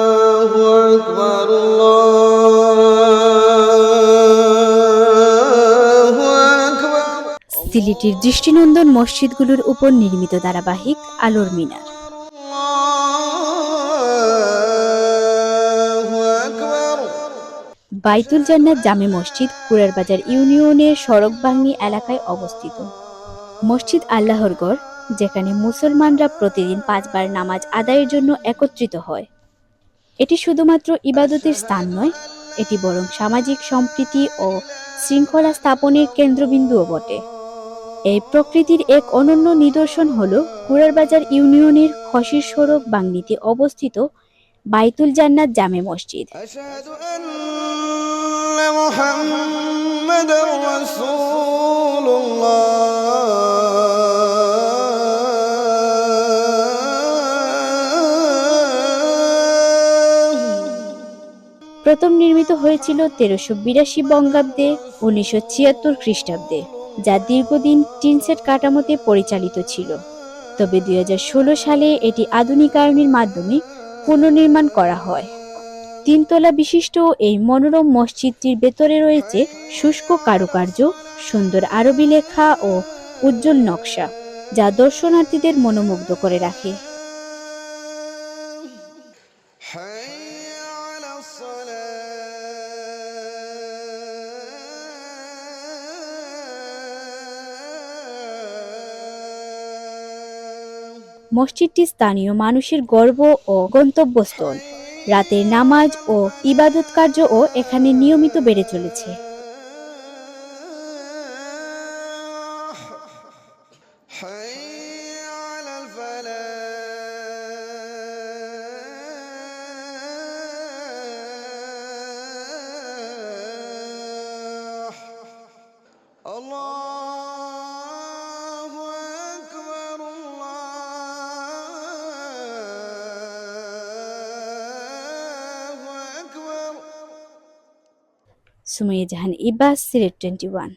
الله أكبر الله أكبر সিলেটের দৃষ্টিনন্দন মসজিদগুলোর উপর নির্মিত ধারাবাহিক আলোর মিনার الله أكبر বাইতুল জান্নাত জামে মসজিদ কুরার বাজার ইউনিয়নের সড়ক বাংনি এলাকায় অবস্থিত মসজিদ আল্লাহর গড় যেখানে মুসলমানরা প্রতিদিন পাঁচবার নামাজ আদায়ের জন্য একত্রিত হয় এটি শুধুমাত্র ইবাদতের স্থান নয় এটি বরং সামাজিক সম্প্রীতি ও শৃঙ্খলা স্থাপনের কেন্দ্রবিন্দুও বটে এই প্রকৃতির এক অনন্য নিদর্শন হল কুরার বাজার ইউনিয়নের খসির সড়ক বাংনিতে অবস্থিত বাইতুল জান্নাত জামে মসজিদ أشهد أن محمد رسول الله প্রথম নির্মিত হয়েছিল তেরোশো বিরাশি বঙ্গাব্দে, উনিশশো ছিয়াত্তর খ্রিস্টাব্দে, যা দীর্ঘদিন টিনসেট কাঠামোতে পরিচালিত ছিল। তবে দুই সালে এটি আধুনিকায়নের মাধ্যমে পুনর্নির্মাণ করা হয়। তিনতলা বিশিষ্ট এই মনোরম মসজিদটির ভেতরে রয়েছে শুষ্ক কারুকার্য, সুন্দর আরবি লেখা ও উজ্জ্বল নকশা, যা দর্শনার্থীদের মনোমুগ্ধ করে রাখে। মসজিদটি স্থানীয় মানুষের গর্ব ও গন্তব্যস্থল। রাতের নামাজ ও ইবাদত কার্যও এখানে নিয়মিত বেড়ে চলেছে। حي সুমাইয়া জাহান ইবাস সিলেট টোয়েন্টি ওয়ান।